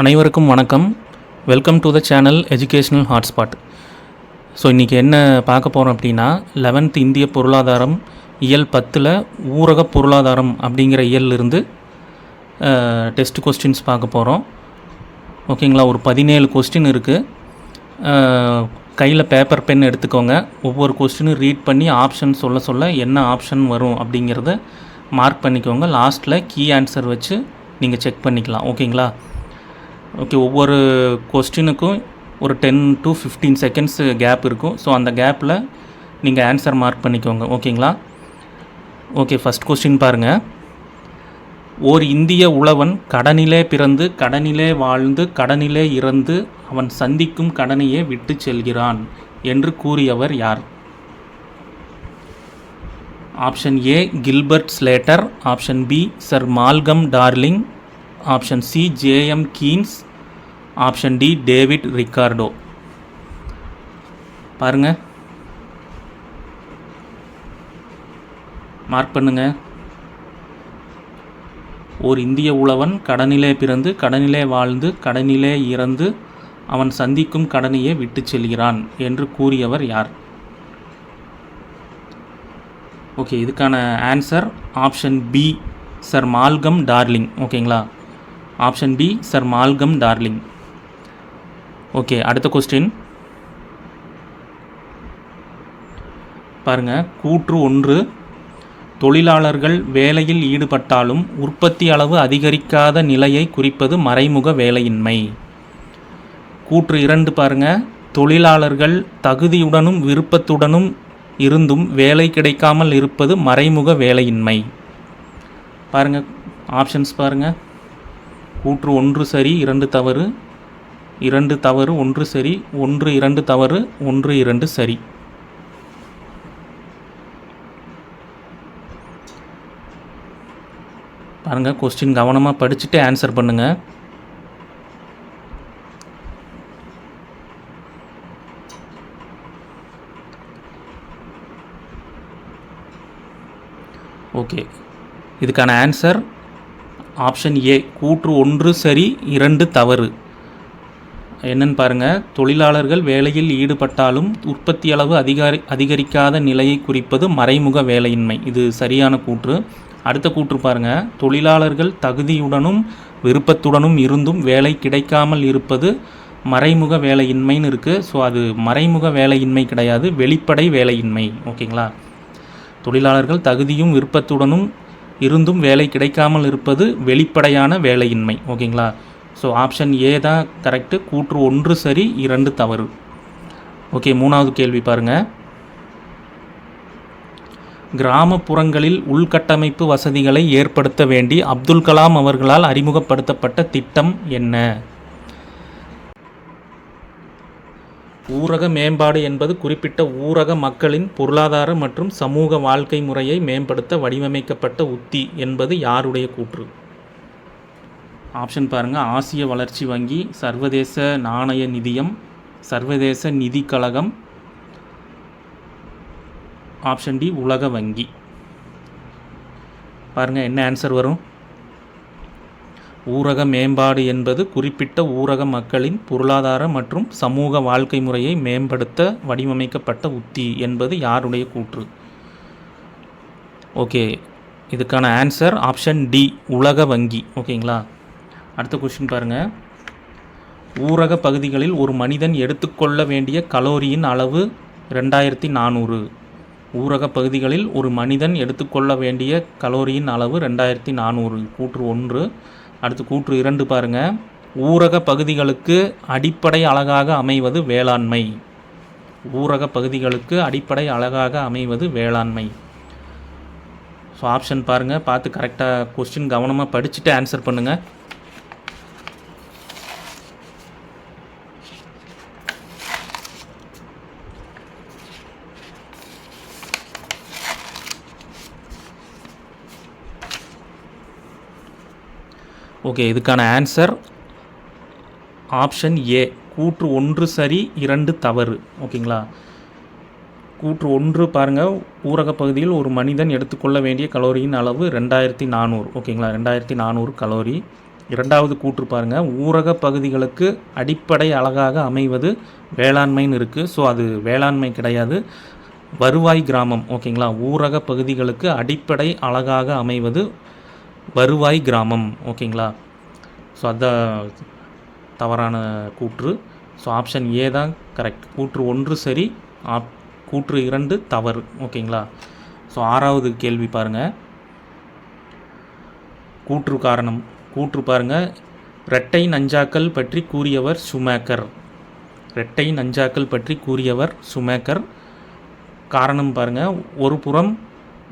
அனைவருக்கும் வணக்கம். Welcome to the channel educational hotspot so இன்றைக்கி என்ன பார்க்க போகிறோம் அப்படின்னா லெவன்த் இந்திய பொருளாதாரம் இயல் பத்தில் ஊரக பொருளாதாரம் அப்படிங்கிற இயல்லிருந்து டெஸ்ட் கொஸ்டின்ஸ் பார்க்க போகிறோம் ஓகேங்களா ஒரு பதினேழு கொஸ்டின் இருக்குது கையில் பேப்பர் பென் எடுத்துக்கோங்க. ஒவ்வொரு கொஸ்டினும் ரீட் பண்ணி ஆப்ஷன் சொல்ல சொல்ல என்ன ஆப்ஷன் வரும் அப்படிங்கிறத மார்க் பண்ணிக்கோங்க. லாஸ்ட்டில் கீ ஆன்சர் வச்சு நீங்கள் செக் பண்ணிக்கலாம். ஓகேங்களா ஓகே ஒவ்வொரு கொஸ்டினுக்கும் ஒரு ten to fifteen seconds gap இருக்கும். ஸோ அந்த கேப்பில் நீங்கள் ஆன்சர் மார்க் பண்ணிக்கோங்க. ஓகேங்களா ஓகே ஃபஸ்ட் கொஸ்டின் பாருங்கள் ஓர் இந்திய உழவன் கடனிலே பிறந்து கடனிலே வாழ்ந்து கடனிலே இறந்து அவன் சந்திக்கும் கடனையே விட்டு செல்கிறான் என்று கூறியவர் யார்? Option A Gilbert Slater option B sir Malcolm Darling option C JM Keynes option D David Ricardo பாருங்க. மார்க் பண்ணுங்க. ஓர் இந்திய உழவன் கடனிலே பிறந்து கடனிலே வாழ்ந்து கடனிலே இறந்து அவன் சந்திக்கும் கடனையே விட்டு செல்கிறான் என்று கூறியவர் யார்? ஓகே இதுக்கான answer option B sir Malcolm Darling. ஓகேங்களா? Option B sir Malcolm Darling. Okay அடுத்த கொஸ்டின் பாருங்க கூற்று ஒன்று. தொழிலாளர்கள் வேலையில் ஈடுபட்டாலும் உற்பத்தி அளவு அதிகரிக்காத நிலையை குறிப்பது மறைமுக வேலையின்மை. கூற்று இரண்டு பாருங்க. தொழிலாளர்கள் தகுதியுடனும் விருப்பத்துடனும் இருந்தும் வேலை கிடைக்காமல் இருப்பது மறைமுக வேலையின்மை. பாருங்கள் ஆப்ஷன்ஸ் பாருங்கள் கூற்று ஒன்று சரி இரண்டு தவறு. இரண்டு தவறு ஒன்று சரி ஒன்று இரண்டு தவறு ஒன்று இரண்டு சரி. பாருங்க கொஸ்டின் கவனமாக படிச்சுட்டு ஆன்சர் பண்ணுங்க. ஓகே இதுக்கான ஆன்சர் ஆப்ஷன் ஏ கூற்று ஒன்று சரி இரண்டு தவறு. என்னன்னு பாருங்கள் தொழிலாளர்கள் வேலையில் ஈடுபட்டாலும் உற்பத்தி அளவு அதிகாரி அதிகரிக்காத நிலையை குறிப்பது மறைமுக வேலையின்மை. இது சரியான கூற்று. அடுத்த கூற்று பாருங்கள் தொழிலாளர்கள் தகுதியுடனும் விருப்பத்துடனும் இருந்தும் வேலை கிடைக்காமல் இருப்பது மறைமுக வேலையின்மைன்னு இருக்குது ஸோ அது மறைமுக வேலையின்மை கிடையாது வெளிப்படை வேலையின்மை. ஓகேங்களா? தொழிலாளர்கள் தகுதியும் விருப்பத்துடனும் இருந்தும் வேலை கிடைக்காமல் இருப்பது வெளிப்படையான வேலையின்மை. ஓகேங்களா? ஸோ ஆப்ஷன் ஏ தான் கரெக்டு கூற்று ஒன்று சரி இரண்டு தவறு. ஓகே மூணாவது கேள்வி பாருங்கள் கிராமப்புறங்களில் உள்கட்டமைப்பு வசதிகளை ஏற்படுத்த வேண்டி அப்துல் கலாம் அவர்களால் அறிமுகப்படுத்தப்பட்ட திட்டம் என்ன? ஊரக மேம்பாடு என்பது குறிப்பிட்ட ஊரக மக்களின் பொருளாதார மற்றும் சமூக வாழ்க்கை முறையை மேம்படுத்த வடிவமைக்கப்பட்ட உத்தி என்பது யாருடைய கூற்று? ஆப்ஷன் பாருங்கள் ஆசிய வளர்ச்சி வங்கி சர்வதேச நாணய நிதியம் சர்வதேச நிதி கழகம். ஆப்ஷன் டி உலக வங்கி. பாருங்கள் என்ன ஆன்சர் வரும்? ஊரக மேம்பாடு என்பது குறிப்பிட்ட ஊரக மக்களின் பொருளாதார மற்றும் சமூக வாழ்க்கை முறையை மேம்படுத்த வடிவமைக்கப்பட்ட உத்தி என்பது யாருடைய கூற்று? ஓகே இதுக்கான ஆன்சர் ஆப்ஷன் டி உலக வங்கி. ஓகேங்களா அடுத்த கொஷின் பாருங்கள் ஊரக பகுதிகளில் ஒரு மனிதன் எடுத்துக்கொள்ள வேண்டிய கலோரியின் அளவு ரெண்டாயிரத்தி நானூறு. ஊரக பகுதிகளில் ஒரு மனிதன் எடுத்துக்கொள்ள வேண்டிய கலோரியின் அளவு ரெண்டாயிரத்தி நானூறு. கூற்று ஒன்று. அடுத்து கூற்று இரண்டு பாருங்கள் ஊரக பகுதிகளுக்கு அடிப்படை அழகாக அமைவது வேளாண்மை. ஊரக பகுதிகளுக்கு அடிப்படை அழகாக அமைவது வேளாண்மை. ஸோ ஆப்ஷன் பாருங்கள் பார்த்து கரெக்டாக கொஸ்டின் கவனமாக படிச்சுட்டு ஆன்சர் பண்ணுங்கள் ஓகே இதுக்கான ஆன்சர் ஆப்ஷன் ஏ கூற்று ஒன்று சரி இரண்டு தவறு. ஓகேங்களா கூற்று ஒன்று பாருங்கள் ஊரக பகுதியில் ஒரு மனிதன் எடுத்துக்கொள்ள வேண்டிய கலோரியின் அளவு ரெண்டாயிரத்தி நானூறு. ஓகேங்களா ரெண்டாயிரத்தி நானூறு கலோரி. இரண்டாவது கூற்று பாருங்கள் ஊரக பகுதிகளுக்கு அடிப்படை அழகாக அமைவது வேளாண்மைன்னு இருக்குது ஸோ அது வேளாண்மை கிடையாது. வருவாய் கிராமம். ஓகேங்களா ஊரக பகுதிகளுக்கு அடிப்படை அழகாக அமைவது வருவாய் கிராமம் ஓகேங்களா? ஸோ அதான் தவறான கூற்று. ஸோ ஆப்ஷன் ஏ தான் கரெக்ட் கூற்று ஒன்று சரி ஆப் கூற்று இரண்டு தவறு ஓகேங்களா? ஸோ ஆறாவது கேள்வி பாருங்கள் கூற்று காரணம். கூற்று பாருங்கள் இரட்டை நஞ்சாக்கள் பற்றி கூறியவர் சுமேக்கர் இரட்டை நஞ்சாக்கள் பற்றி கூறியவர் சுமேக்கர் காரணம் பாருங்கள் ஒரு புறம்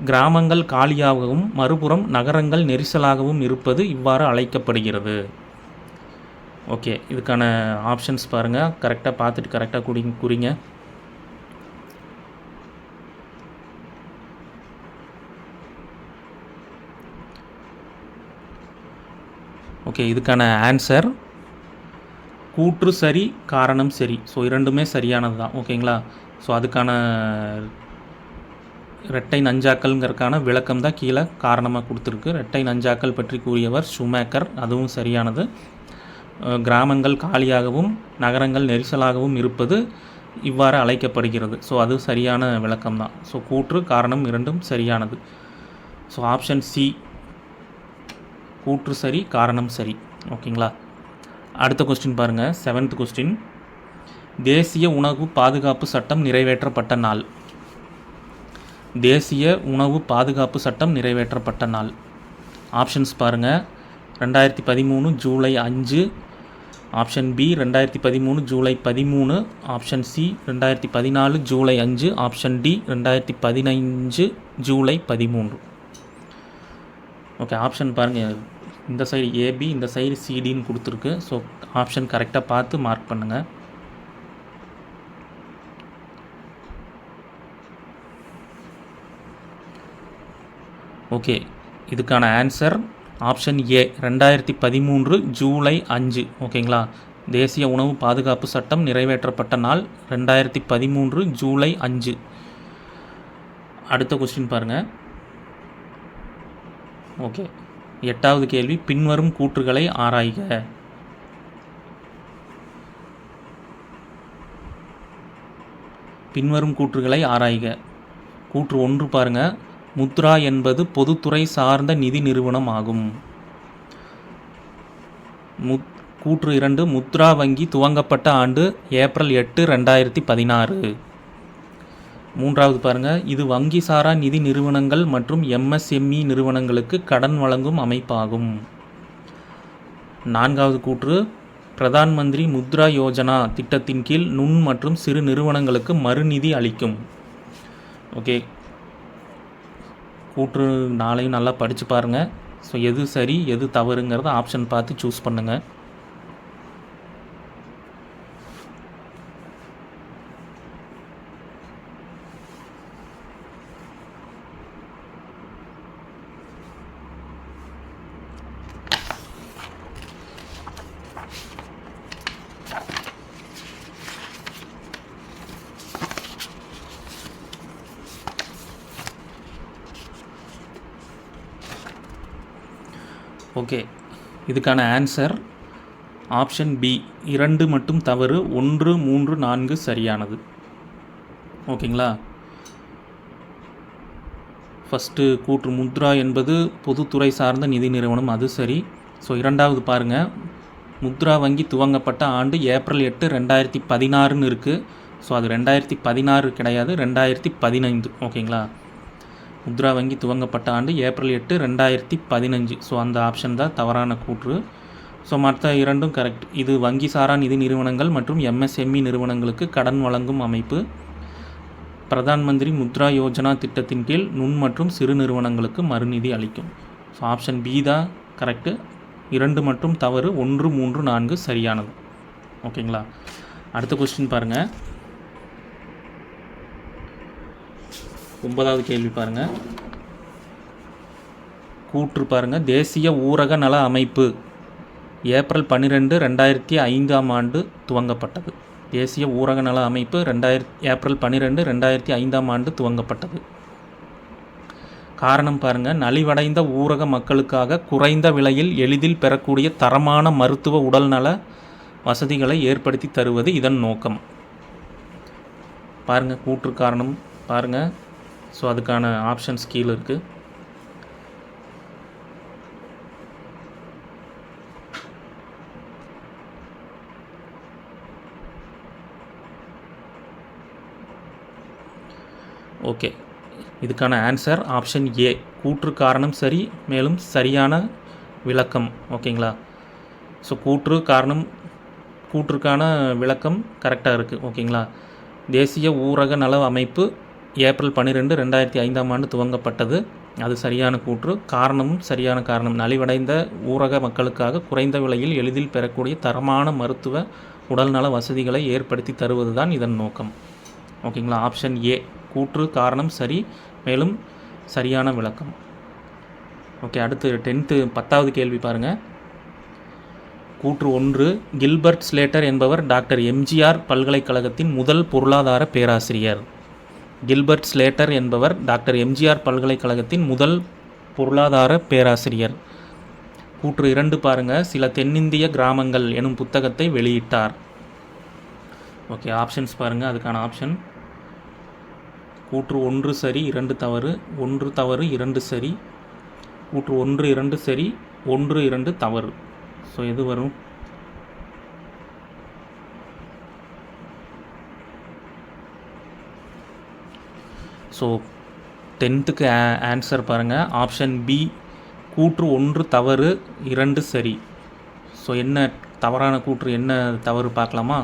கிராமங்கள் காலியாகவும் மறுபுறம் நகரங்கள் நெரிசலாகவும் இருப்பது இவ்வாறு அழைக்கப்படுகிறது. ஓகே இதுக்கான ஆப்ஷன்ஸ் பாருங்கள் கரெக்டாக பார்த்துட்டு கரெக்டாக குடி குறிங்க. ஓகே இதுக்கான ஆன்சர் கூற்று சரி காரணம் சரி. ஸோ இரண்டுமே சரியானது தான் ஓகேங்களா? ஸோ அதுக்கான இரட்டை நஞ்சாக்கள்ங்கிறதுக்கான விளக்கம் தான் கீழே காரணமாக கொடுத்துருக்கு. இரட்டை நஞ்சாக்கள் பற்றி கூறியவர் ஷுமேக்கர். அதுவும் சரியானது. கிராமங்கள் காலியாகவும் நகரங்கள் நெரிசலாகவும் இருப்பது இவ்வாறு அழைக்கப்படுகிறது. ஸோ அது சரியான விளக்கம் தான். ஸோ கூற்று காரணம் இரண்டும் சரியானது. ஸோ ஆப்ஷன் சி கூற்று சரி காரணம் சரி. ஓகேங்களா? அடுத்த கொஸ்டின் பாருங்கள் செவன்த் கொஸ்டின் தேசிய உணவு பாதுகாப்பு சட்டம் நிறைவேற்றப்பட்ட நாள். தேசிய உணவு பாதுகாப்பு சட்டம் நிறைவேற்றப்பட்ட நாள். ஆப்ஷன்ஸ் பாருங்கள் ரெண்டாயிரத்தி பதிமூணு ஜூலை அஞ்சு ஆப்ஷன் பி ரெண்டாயிரத்தி பதிமூணு ஜூலை பதிமூணு ஆப்ஷன் சி ரெண்டாயிரத்தி பதினாலு ஜூலை அஞ்சு ஆப்ஷன் டி ரெண்டாயிரத்தி பதினைஞ்சு ஜூலை பதிமூன்று. ஓகே ஆப்ஷன் பாருங்கள் இந்த சைடு ஏபி இந்த சைடு சிடின்னு கொடுத்துருக்கு. ஸோ ஆப்ஷன் கரெக்டாக பார்த்து மார்க் பண்ணுங்கள் ஓகே. இதுக்கான ஆன்சர் ஆப்ஷன் ஏ ரெண்டாயிரத்தி பதிமூன்று ஜூலை அஞ்சு. ஓகேங்களா? தேசிய உணவு பாதுகாப்பு சட்டம் நிறைவேற்றப்பட்ட நாள் ரெண்டாயிரத்தி பதிமூன்று ஜூலை அஞ்சு. அடுத்த கொஸ்டின் பாருங்கள் ஓகே. எட்டாவது கேள்வி பின்வரும் கூற்றுகளை ஆராய்க. பின்வரும் கூற்றுகளை ஆராய்க. கூற்று ஒன்று பாருங்கள் முத்ரா என்பது பொதுத்துறை சார்ந்த நிதி நிறுவனம் ஆகும். முத் கூற்று இரண்டு முத்ரா வங்கி துவங்கப்பட்ட ஆண்டு ஏப்ரல் எட்டு ரெண்டாயிரத்தி பதினாறு. மூன்றாவது பாருங்கள் இது வங்கி சாரா நிதி நிறுவனங்கள் மற்றும் எம்எஸ்எம்இ நிறுவனங்களுக்கு கடன் வழங்கும் அமைப்பாகும். நான்காவது கூற்று பிரதான் மந்திரி முத்ரா யோஜனா திட்டத்தின் கீழ் நுண் மற்றும் சிறு நிறுவனங்களுக்கு மறுநிதி அளிக்கும். ஓகே கூற்று நாளையும் நல்லா படித்து பாருங்கள் ஸோ எது சரி எது தவறுங்கிறத ஆப்ஷன் பார்த்து சூஸ் பண்ணுங்கள் ஓகே இதுக்கான ஆன்சர் ஆப்ஷன் பி இரண்டு மட்டும் தவறு ஒன்று மூன்று நான்கு சரியானது. ஓகேங்களா? ஃபஸ்ட்டு கூற்று முத்ரா என்பது பொதுத்துறை சார்ந்த நிதி நிறுவனம் அது சரி. ஸோ இரண்டாவது பாருங்கள் முத்ரா வங்கி துவங்கப்பட்ட ஆண்டு ஏப்ரல் எட்டு ரெண்டாயிரத்தி பதினாறுன்னு இருக்குது ஸோ அது ரெண்டாயிரத்தி பதினாறு கிடையாது ரெண்டாயிரத்தி பதினைந்து. ஓகேங்களா? முத்ரா வங்கி துவங்கப்பட்ட ஆண்டு ஏப்ரல் எட்டு ரெண்டாயிரத்தி பதினஞ்சு. ஸோ அந்த ஆப்ஷன் தான் தவறான கூற்று. ஸோ மற்ற இரண்டும் கரெக்ட் இது வங்கி சாரா நிதி நிறுவனங்கள் மற்றும் எம்எஸ்எம்இ நிறுவனங்களுக்கு கடன் வழங்கும் அமைப்பு. பிரதான் மந்திரி முத்ரா யோஜனா திட்டத்தின் கீழ் நுண் மற்றும் சிறு நிறுவனங்களுக்கு மறுநிதி அளிக்கும். ஸோ ஆப்ஷன் பி தான் கரெக்டு இரண்டு மற்றும் தவறு ஒன்று மூன்று நான்கு சரியானது. ஓகேங்களா அடுத்த கொஸ்டின் பாருங்கள் ஒன்பதாவது கேள்வி பாருங்கள் கூற்று பாருங்கள் தேசிய ஊரக நல அமைப்பு ஏப்ரல் பன்னிரெண்டு ரெண்டாயிரத்தி ஐந்தாம் ஆண்டு துவங்கப்பட்டது. தேசிய ஊரக நல அமைப்பு ரெண்டாயிரத்தி ஏப்ரல் பன்னிரெண்டு ரெண்டாயிரத்தி ஐந்தாம் ஆண்டு துவங்கப்பட்டது. காரணம் பாருங்கள் நலிவடைந்த ஊரக மக்களுக்காக குறைந்த விலையில் எளிதில் பெறக்கூடிய தரமான மருத்துவ உடல்நல வசதிகளை ஏற்படுத்தி தருவது இதன் நோக்கம். பாருங்கள் கூற்று காரணம் பாருங்கள் ஸோ அதுக்கான ஆப்ஷன்ஸ் கீழே இருக்குது ஓகே இதுக்கான ஆன்சர் ஆப்ஷன் ஏ கூற்று காரணம் சரி மேலும் சரியான விளக்கம். ஓகேங்களா ஸோ கூற்று காரணம் கூற்றுக்கான விளக்கம் கரெக்டாக இருக்குது ஓகேங்களா தேசிய ஊரக நல அமைப்பு ஏப்ரல் பன்னிரெண்டு ரெண்டாயிரத்தி ஐந்தாம் ஆண்டு துவங்கப்பட்டது. அது சரியான கூற்று. காரணமும் சரியான காரணம். நலிவடைந்த ஊரக மக்களுக்காக குறைந்த விலையில் எளிதில் பெறக்கூடிய தரமான மருத்துவ உடல்நல வசதிகளை ஏற்படுத்தி தருவது தான் இதன் நோக்கம். ஓகேங்களா? Option A. கூற்று காரணம் சரி மேலும் சரியான விளக்கம். ஓகே அடுத்து டென்த்து பத்தாவது கேள்வி பாருங்கள் கூற்று ஒன்று. கில்பர்ட் ஸ்லேட்டர் என்பவர் டாக்டர் எம்ஜிஆர் பல்கலைக்கழகத்தின் முதல் பொருளாதார பேராசிரியர். கில்பர்ட் ஸ்லேட்டர் என்பவர் டாக்டர் எம்ஜிஆர் பல்கலைக்கழகத்தின் முதல் பொருளாதார பேராசிரியர். கூற்று இரண்டு பாருங்க. சில தென்னிந்திய கிராமங்கள் எனும் புத்தகத்தை வெளியிட்டார். ஓகே ஆப்ஷன்ஸ் பாருங்கள் அதுக்கான ஆப்ஷன் கூற்று ஒன்று சரி இரண்டு தவறு. ஒன்று தவறு இரண்டு சரி. கூற்று ஒன்று இரண்டு சரி. ஒன்று இரண்டு தவறு. ஸோ எது வரும்? ஸோ டென்த்துக்கு ஆன்சர் பாருங்கள் ஆப்ஷன் பி கூற்று ஒன்று தவறு இரண்டு சரி. ஸோ என்ன தவறான கூற்று என்ன தவறு பார்க்கலாமா?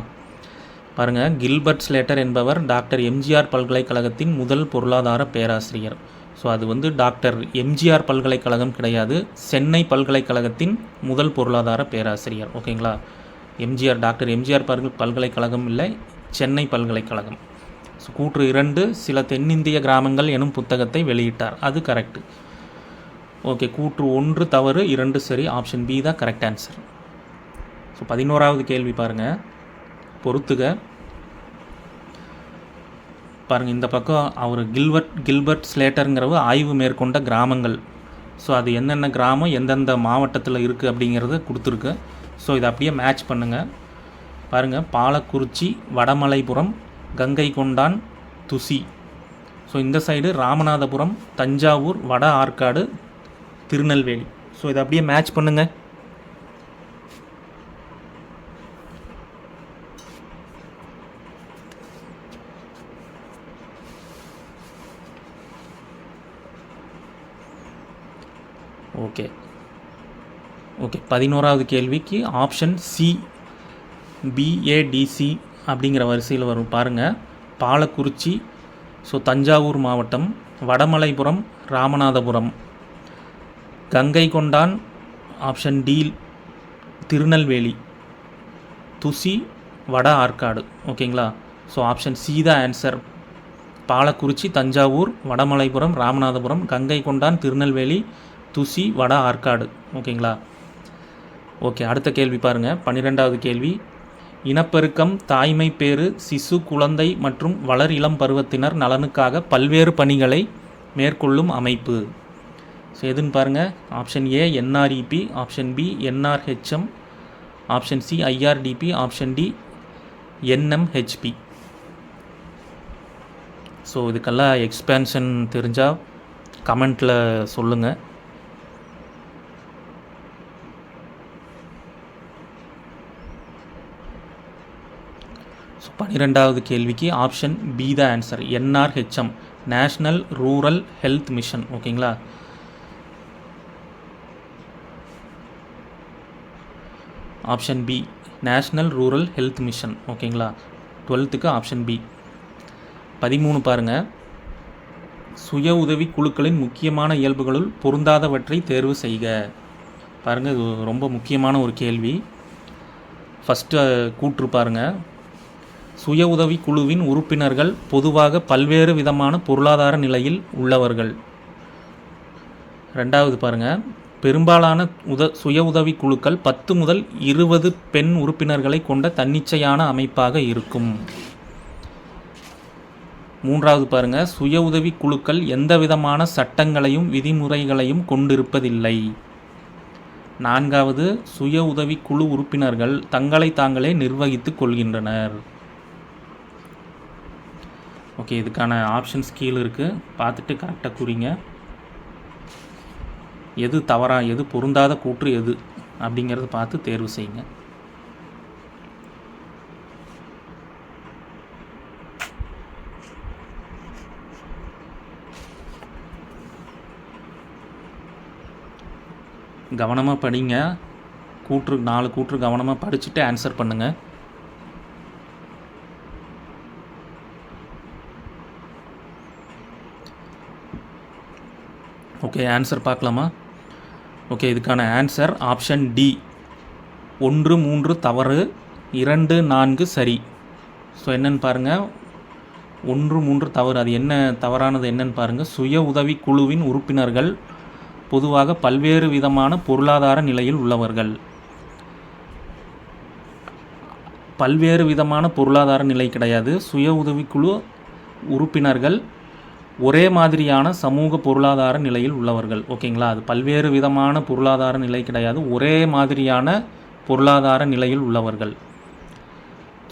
பாருங்கள் கில்பர்ட் ஸ்லேட்டர் என்பவர் டாக்டர் எம்ஜிஆர் பல்கலைக்கழகத்தின் முதல் பொருளாதார பேராசிரியர். ஸோ அது வந்து டாக்டர் எம்ஜிஆர் பல்கலைக்கழகம் கிடையாது. சென்னை பல்கலைக்கழகத்தின் முதல் பொருளாதார பேராசிரியர். ஓகேங்களா எம்ஜிஆர் டாக்டர் எம்ஜிஆர் பல்கலைக்கழகம் இல்லை. சென்னை பல்கலைக்கழகம். கூற்று இரண்டு சில தென்னிந்திய கிராமங்கள் எனும் புத்தகத்தை வெளியிட்டார். அது கரெக்டு ஓகே கூற்று ஒன்று தவறு இரண்டு சரி. ஆப்ஷன் பி தான் கரெக்ட் ஆன்சர் ஸோ பதினோராவது கேள்வி பாருங்கள் பொறுத்துக. பாருங்கள் இந்த பக்கம் அவர் கில்பர்ட் கில்பர்ட் ஸ்லேட்டருங்கிறவர் ஆய்வு மேற்கொண்ட கிராமங்கள். ஸோ அது என்னென்ன கிராமம் எந்தெந்த மாவட்டத்தில் இருக்குது அப்படிங்கிறத கொடுத்துருக்கு. ஸோ இதை அப்படியே மேட்ச் பண்ணுங்கள் பாருங்கள் பாலக்குறிச்சி வடமலைபுரம் கங்கை கொண்டான் துசி. ஸோ இந்த சைடு ராமநாதபுரம் தஞ்சாவூர் வட ஆற்காடு திருநெல்வேலி. ஸோ இதை அப்படியே மேட்ச் பண்ணுங்கள் ஓகே ஓகே பதினோராவது கேள்விக்கு ஆப்ஷன் சி பிஏடிசி அப்படிங்கிற வரிசையில் வரும். பாருங்கள் பாலக்குறிச்சி ஸோ தஞ்சாவூர் மாவட்டம் வடமலைபுரம் ராமநாதபுரம். கங்கை கொண்டான் ஆப்ஷன் டி திருநெல்வேலி. துசி வட ஆற்காடு. ஓகேங்களா? ஸோ ஆப்ஷன் சி தான் ஆன்சர் பாலக்குறிச்சி தஞ்சாவூர் வடமலைபுரம் ராமநாதபுரம் கங்கை கொண்டான் திருநெல்வேலி துசி வட ஆற்காடு. ஓகேங்களா? ஓகே அடுத்த கேள்வி பாருங்கள் பன்னிரெண்டாவது கேள்வி. இனப்பெருக்கம் தாய்மை பேறு சிசு குழந்தை மற்றும் வளர் இளம் பருவத்தினர் நலனுக்காக பல்வேறு பணிகளை மேற்கொள்ளும் அமைப்பு. ஸோ எதுன்னு பாருங்கள் option A NREP option B NRHM option C IRDP option D NMHP so இதுக்கெல்லாம் எக்ஸ்பேன்ஷன் தெரிஞ்சால் கமெண்ட்டில் சொல்லுங்கள் பன்னிரெண்டாவது கேள்விக்கு option B the answer NRHM national rural health mission ஓகேங்களா option B national rural health mission ஓகேங்களா டுவெல்த்துக்கு ஆப்ஷன் பி பதிமூணு பாருங்கள் சுய உதவி குழுக்களின் முக்கியமான இயல்புகளுள் பொருந்தாதவற்றை தேர்வு செய்க. பாருங்கள் இது ரொம்ப முக்கியமான ஒரு கேள்வி. ஃபஸ்ட்டு கூற்று பாருங்கள் சுய உதவி குழுவின் உறுப்பினர்கள் பொதுவாக பல்வேறு விதமான பொருளாதார நிலையில் உள்ளவர்கள். ரெண்டாவது பாருங்கள் பெரும்பாலான உத சுய உதவி குழுக்கள் பத்து முதல் இருபது பெண் உறுப்பினர்களை கொண்ட தன்னிச்சையான அமைப்பாக இருக்கும். மூன்றாவது பாருங்கள் சுய உதவி குழுக்கள் எந்த விதமான சட்டங்களையும் விதிமுறைகளையும் கொண்டிருப்பதில்லை. நான்காவது சுய உதவி குழு உறுப்பினர்கள் தங்களை தாங்களே நிர்வகித்துக் கொள்கின்றனர். ஓகே இதுக்கான ஆப்ஷன்ஸ் கீழே இருக்குது பார்த்துட்டு கரெக்டாக குறிங்க. எது தவறா எது பொருந்தாத கூற்று எது அப்படிங்கிறத பார்த்து தேர்வு செய்யுங்க. கவனமாக படிங்க. கூற்று நாலு கூற்று கவனமாக படிச்சுட்டு ஆன்சர் பண்ணுங்கள் ஓகே ஆன்சர் பார்க்கலாமா? ஓகே இதுக்கான ஆன்சர் ஆப்ஷன் டி ஒன்று மூன்று தவறு இரண்டு நான்கு சரி. ஸோ என்னென்னு பாருங்கள் ஒன்று மூன்று தவறு. அது என்ன தவறானது என்னன்னு பாருங்கள் சுய உதவி குழுவின் உறுப்பினர்கள் பொதுவாக பல்வேறு விதமான பொருளாதார நிலையில் உள்ளவர்கள். பல்வேறு விதமான பொருளாதார நிலை கிடையாது. சுய உதவிக்குழு உறுப்பினர்கள் ஒரே மாதிரியான சமூக பொருளாதார நிலையில் உள்ளவர்கள். ஓகேங்களா? அது பல்வேறு விதமான பொருளாதார நிலை கிடையாது. ஒரே மாதிரியான பொருளாதார நிலையில் உள்ளவர்கள்.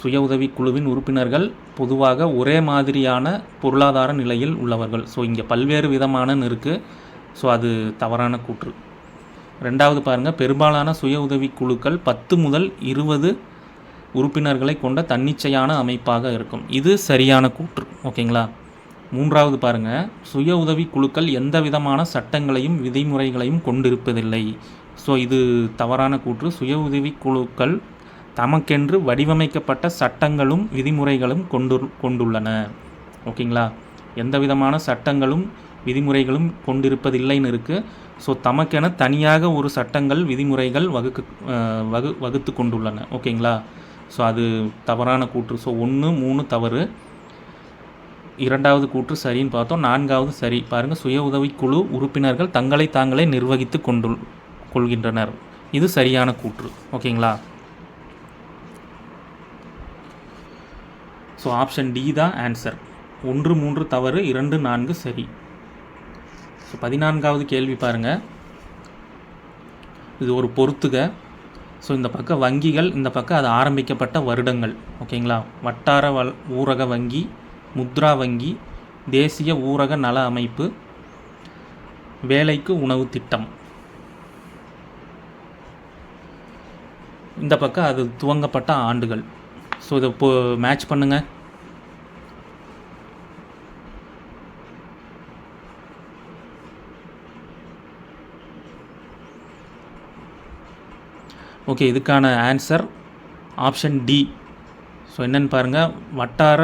சுய உதவி குழுவின் உறுப்பினர்கள் பொதுவாக ஒரே மாதிரியான பொருளாதார நிலையில் உள்ளவர்கள். ஸோ இங்கே பல்வேறு விதமானன்னு இருக்குது ஸோ அது தவறான கூற்று. ரெண்டாவது பாருங்கள் பெரும்பாலான சுய உதவி குழுக்கள் பத்து முதல் இருபது உறுப்பினர்களை கொண்ட தன்னிச்சையான அமைப்பாக இருக்கும். இது சரியான கூற்று. ஓகேங்களா? மூன்றாவது பாருங்கள் சுய உதவி குழுக்கள் எந்த விதமான சட்டங்களையும் விதிமுறைகளையும் கொண்டிருப்பதில்லை. ஸோ இது தவறான கூற்று. சுய உதவி குழுக்கள் தமக்கென்று வடிவமைக்கப்பட்ட சட்டங்களும் விதிமுறைகளும் கொண்டு கொண்டுள்ளன. ஓகேங்களா? எந்த விதமான சட்டங்களும் விதிமுறைகளும் கொண்டிருப்பதில்லைன்னு இருக்குது ஸோ தமக்கென தனியாக ஒரு சட்டங்கள் விதிமுறைகள் வகுக்க வகு வகுத்து கொண்டுள்ளன. ஓகேங்களா? ஸோ அது தவறான கூற்று. ஸோ ஒன்று மூணு தவறு. இரண்டாவது கூற்று சரின்னு பார்த்தோம். நான்காவது சரி. பாருங்கள் சுய உதவிக்குழு உறுப்பினர்கள் தங்களை தாங்களே நிர்வகித்து கொண்டு கொள்கின்றனர். இது சரியான கூற்று. ஓகேங்களா? ஸோ ஆப்ஷன் டி தான் ஆன்சர் ஒன்று மூன்று தவறு இரண்டு நான்கு சரி. ஸோ பதினான்காவது கேள்வி பாருங்கள் இது ஒரு பொறுத்துக. ஸோ இந்த பக்கம் வங்கிகள் இந்த பக்கம் அது ஆரம்பிக்கப்பட்ட வருடங்கள். ஓகேங்களா? வட்டார வல் ஊரக வங்கி முத்ரா வங்கி தேசிய ஊரக நல அமைப்பு வேலைக்கு உணவு திட்டம். இந்த பக்கம் அது துவங்கப்பட்ட ஆண்டுகள். ஸோ இதை இப்போ மேட்ச் பண்ணுங்கள் ஓகே இதுக்கான ஆன்சர் ஆப்ஷன் டி ஸோ என்னன்னு பாருங்கள் வட்டார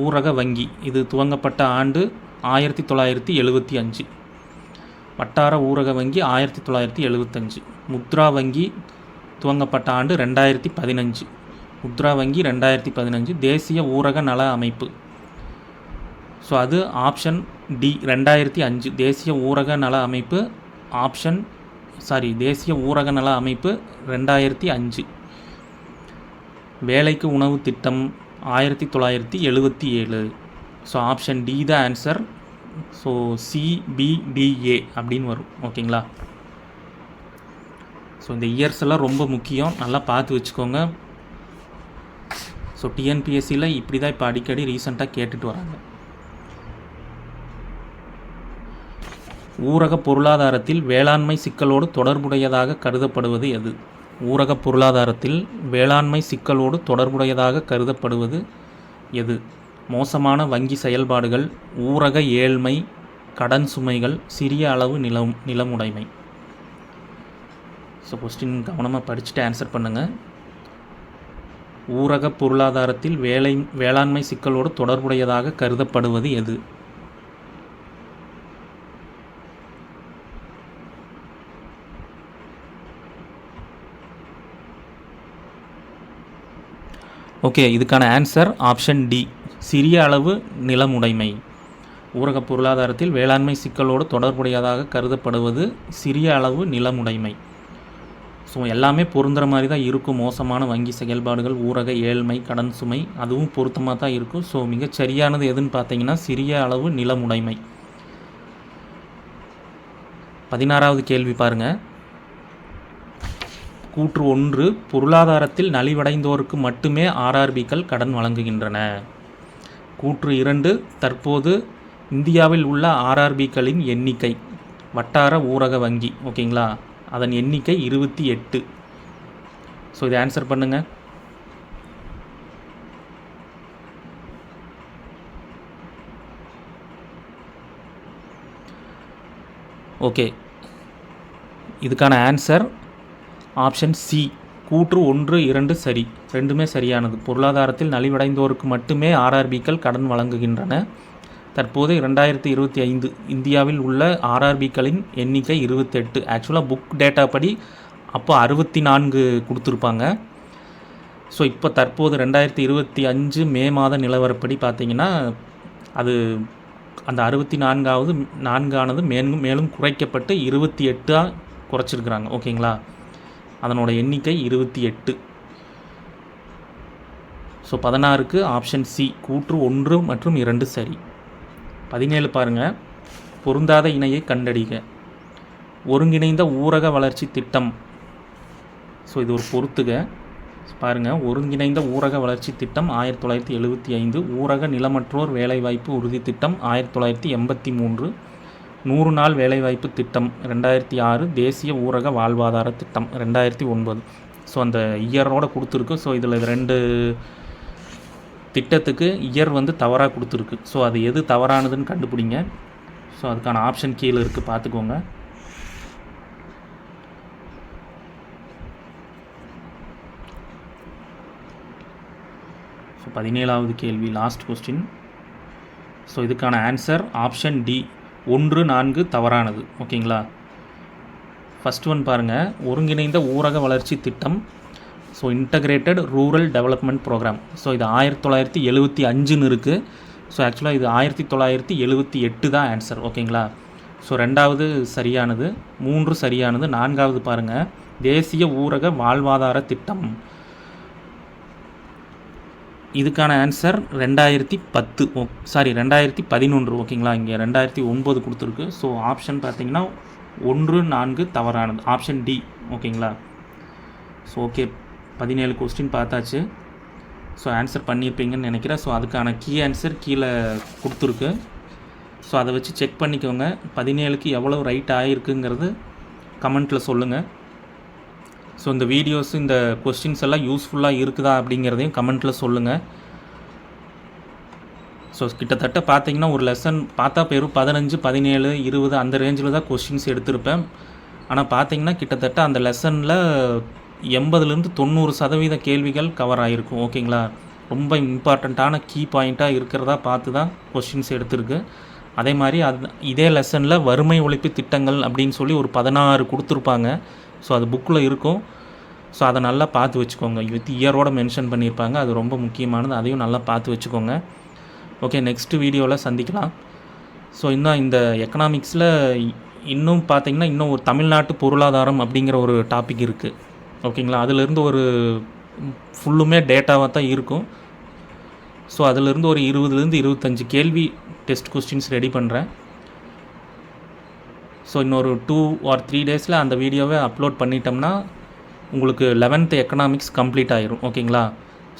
ஊரக வங்கி. இது துவங்கப்பட்ட ஆண்டு ஆயிரத்தி தொள்ளாயிரத்தி எழுபத்தி அஞ்சு. வட்டார ஊரக வங்கி ஆயிரத்தி தொள்ளாயிரத்தி எழுபத்தஞ்சு முத்ரா வங்கி துவங்கப்பட்ட ஆண்டு ரெண்டாயிரத்தி பதினஞ்சு. முத்ரா வங்கி ரெண்டாயிரத்தி பதினஞ்சு. தேசிய ஊரக நல அமைப்பு. ஸோ அது ஆப்ஷன் டி ரெண்டாயிரத்தி அஞ்சு. தேசிய ஊரக நல அமைப்பு ஆப்ஷன் சாரி தேசிய ஊரக நல அமைப்பு ரெண்டாயிரத்தி அஞ்சு. வேலைக்கு உணவு திட்டம் ஆயிரத்தி தொள்ளாயிரத்தி எழுபத்தி ஏழு. So option D the answer so CBDA அப்படின்னு வரும். ஓகேங்களா ஸோ இந்த இயர்ஸ் எல்லாம் ரொம்ப முக்கியம். நல்லா பார்த்து வச்சுக்கோங்க. ஸோ டிஎன்பிஎஸ்சியில் இப்படி தான் இப்போ அடிக்கடி ரீசெண்டாக கேட்டுட்டு வராங்க. ஊரக பொருளாதாரத்தில் வேளாண்மை சிக்கலோடு தொடர்புடையதாக கருதப்படுவது எது? ஊரக பொருளாதாரத்தில் வேளாண்மை சிக்கலோடு தொடர்புடையதாக கருதப்படுவது எது? மோசமான வங்கி செயல்பாடுகள் ஊரக ஏழ்மை கடன் சுமைகள் சிறிய அளவு நிலம் நிலமுடைமை. ஸோ கொஸ்டின் கவனமாக படிச்சுட்டு ஆன்சர் பண்ணுங்கள் ஊரக பொருளாதாரத்தில் வேலை வேளாண்மை சிக்கலோடு தொடர்புடையதாக கருதப்படுவது எது? ஓகே இதுக்கான ஆன்சர் ஆப்ஷன் டி சிறிய அளவு நிலமுடைமை. ஊரக பொருளாதாரத்தில் வேளாண்மை சிக்கலோடு தொடர்புடையதாக கருதப்படுவது சிறிய அளவு நிலமுடைமை. ஸோ எல்லாமே பொருந்துகிற மாதிரி தான் இருக்கும். மோசமான வங்கி செயல்பாடுகள் ஊரக ஏழ்மை கடன் சுமை அதுவும் பொருத்தமாக தான் இருக்கும். ஸோ மிகச் சரியானது எதுன்னு பார்த்தீங்கன்னா சிறிய அளவு நிலமுடைமை. பதினாறாவது கேள்வி பாருங்கள் கூற்று ஒன்று பொருளாதாரத்தில் நலிவடைந்தோருக்கு மட்டுமே ஆர்ஆர்பிக்கள் கடன் வழங்குகின்றன. கூற்று இரண்டு தற்போது இந்தியாவில் உள்ள ஆர்ஆர்பிக்களின் எண்ணிக்கை வட்டார ஊரக வங்கி ஓகேங்களா? அதன் எண்ணிக்கை இருபத்தி எட்டு. ஸோ இதை ஆன்சர் பண்ணுங்கள் ஓகே இதுக்கான ஆன்சர் ஆப்ஷன் சி. கூற்று ஒன்று இரண்டு சரி. ரெண்டுமே சரியானது. பொருளாதாரத்தில் நலிவடைந்தோருக்கு மட்டுமே ஆர்ஆர்பிக்கள் கடன் வழங்குகின்றன. தற்போது இரண்டாயிரத்தி இருபத்தி ஐந்து இந்தியாவில் உள்ள ஆர்ஆர்பிக்களின் எண்ணிக்கை இருபத்தெட்டு. ஆக்சுவலாக புக் டேட்டா படி அப்போ அறுபத்தி நான்கு கொடுத்துருப்பாங்க. ஸோ இப்போ தற்போது ரெண்டாயிரத்தி இருபத்தி அஞ்சு மே மாத நிலவரப்படி பார்த்தீங்கன்னா அது அந்த அறுபத்தி நான்காவது நான்கானது மேலும் மேலும் குறைக்கப்பட்டு இருபத்தி எட்டாக குறைச்சிருக்கிறாங்க. ஓகேங்களா? அதனோட எண்ணிக்கை இருபத்தி எட்டு. ஸோ பதினாறுக்கு ஆப்ஷன் சி கூற்று ஒன்று மற்றும் இரண்டு சரி. பதினேழு பாருங்கள் பொருந்தாத இணையை கண்டறிக. ஒருங்கிணைந்த ஊரக வளர்ச்சி திட்டம். ஸோ இது ஒரு பொறுத்துக. பாருங்கள் ஒருங்கிணைந்த ஊரக வளர்ச்சி திட்டம் ஆயிரத்தி தொள்ளாயிரத்தி எழுபத்தி ஐந்து. ஊரக நிலமற்றோர் வேலைவாய்ப்பு உறுதி திட்டம் ஆயிரத்தி தொள்ளாயிரத்தி எண்பத்தி மூன்று. நூறு நாள் வேலைவாய்ப்பு திட்டம் ரெண்டாயிரத்தி ஆறு தேசிய ஊரக வாழ்வாதார திட்டம் ரெண்டாயிரத்தி ஒன்பது. ஸோ அந்த இயரோட கொடுத்துருக்கு. ஸோ இதில் ரெண்டு திட்டத்துக்கு இயர் வந்து தவறாக கொடுத்துருக்கு. ஸோ அது எது தவறானதுன்னு கண்டுபிடிங்க. ஸோ அதுக்கான ஆப்ஷன் கீழே இருக்குது பார்த்துக்கோங்க. ஸோ பதினேழாவது கேள்வி லாஸ்ட் கொஸ்டின் ஸோ இதுக்கான ஆன்சர் ஆப்ஷன் டி ஒன்று நான்கு தவறானது. ஓகேங்களா? ஃபஸ்ட் ஒன் பாருங்கள் ஒருங்கிணைந்த ஊரக வளர்ச்சி திட்டம். So integrated rural development programme so இது ஆயிரத்தி தொள்ளாயிரத்தி எழுபத்தி அஞ்சுன்னு இருக்குது ஸோ ஆக்சுவலாக இது ஆயிரத்தி தொள்ளாயிரத்தி எழுபத்தி எட்டு தான் ஆன்சர் ஓகேங்களா? ஸோ ரெண்டாவது சரியானது. மூன்று சரியானது. நான்காவது பாருங்கள் தேசிய ஊரக வாழ்வாதார திட்டம். இதுக்கான ஆன்சர் ரெண்டாயிரத்தி பத்து. ஓ சாரி ரெண்டாயிரத்தி பதினொன்று. ஓகேங்களா இங்கே ரெண்டாயிரத்தி ஒன்பது கொடுத்துருக்கு. ஸோ ஆப்ஷன் பார்த்தீங்கன்னா ஒன்று நான்கு தவறானது. ஆப்ஷன் டி ஓகேங்களா ஸோ ஓகே பதினேழு கொஸ்டின் பார்த்தாச்சு. ஸோ ஆன்சர் பண்ணியிருப்பீங்கன்னு நினைக்கிறேன். ஸோ அதுக்கான கீ ஆன்சர் கீழே கொடுத்துருக்கு. ஸோ அதை வச்சு செக் பண்ணிக்கோங்க. பதினேழுக்கு எவ்வளோ ரைட் ஆகிருக்குங்கிறது கமெண்ட்டில் சொல்லுங்கள் ஸோ இந்த வீடியோஸ் இந்த கொஸ்டின்ஸ் எல்லாம் யூஸ்ஃபுல்லாக இருக்குதா அப்படிங்கிறதையும் கமெண்ட்டில் சொல்லுங்கள் ஸோ கிட்டத்தட்ட பார்த்தீங்கன்னா ஒரு லெசன் பார்த்தா பேரும் பதினஞ்சு பதினேழு இருபது அந்த ரேஞ்சில் தான் கொஸ்டின்ஸ் எடுத்திருப்பேன். ஆனால் பார்த்தீங்கன்னா கிட்டத்தட்ட அந்த லெசனில் எண்பதுலேருந்து தொண்ணூறு சதவீத கேள்விகள் கவர் ஆகிருக்கும் ஓகேங்களா ரொம்ப இம்பார்ட்டண்ட்டான கீ பாயிண்ட்டாக இருக்கிறதா பார்த்து தான் கொஸ்டின்ஸ் எடுத்திருக்கு. அதே மாதிரி அது இதே லெசனில் வறுமை ஒழிப்பு திட்டங்கள் அப்படின்னு சொல்லி ஒரு பதினாறு கொடுத்துருப்பாங்க. ஸோ அது புக்கில் இருக்கும். ஸோ அதை நல்லா பார்த்து வச்சுக்கோங்க. வித் இயரோட மென்ஷன் பண்ணியிருப்பாங்க. அது ரொம்ப முக்கியமானது. அதையும் நல்லா பார்த்து வச்சுக்கோங்க. ஓகே நெக்ஸ்ட் வீடியோவில் சந்திக்கலாம். ஸோ இன்னும் இந்த எக்கனாமிக்ஸில் இன்னும் பார்த்தீங்கன்னா இன்னும் ஒரு தமிழ்நாட்டு பொருளாதாரம் அப்படிங்கிற ஒரு டாபிக் இருக்குது ஓகேங்களா அதிலிருந்து ஒரு ஃபுல்லுமே டேட்டாவாக தான் இருக்கும். ஸோ அதிலிருந்து ஒரு இருபதுலேருந்து இருபத்தஞ்சி கேள்வி டெஸ்ட் கொஸ்டின்ஸ் ரெடி பண்ணுறேன் ஸோ இன்னொரு டூ ஆர் த்ரீ டேஸில் அந்த வீடியோவை அப்லோட் பண்ணிட்டோம்னா உங்களுக்கு லெவன்த் எக்கனாமிக்ஸ் கம்ப்ளீட் ஆயிரும் ஓகேங்களா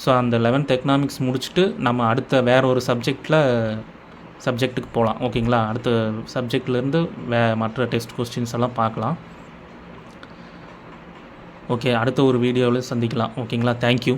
ஸோ அந்த லெவன்த் எக்கனாமிக்ஸ் முடிச்சுட்டு நம்ம அடுத்த வேற ஒரு சப்ஜெக்டில் சப்ஜெக்ட்டுக்கு போகலாம் ஓகேங்களா அடுத்த சப்ஜெக்ட்லேருந்து வே மற்ற டெஸ்ட் கொஸ்டின்ஸ் எல்லாம் பார்க்கலாம். ஓகே அடுத்த ஒரு வீடியோவில் சந்திக்கலாம் ஓகேங்களா தேங்க்யூ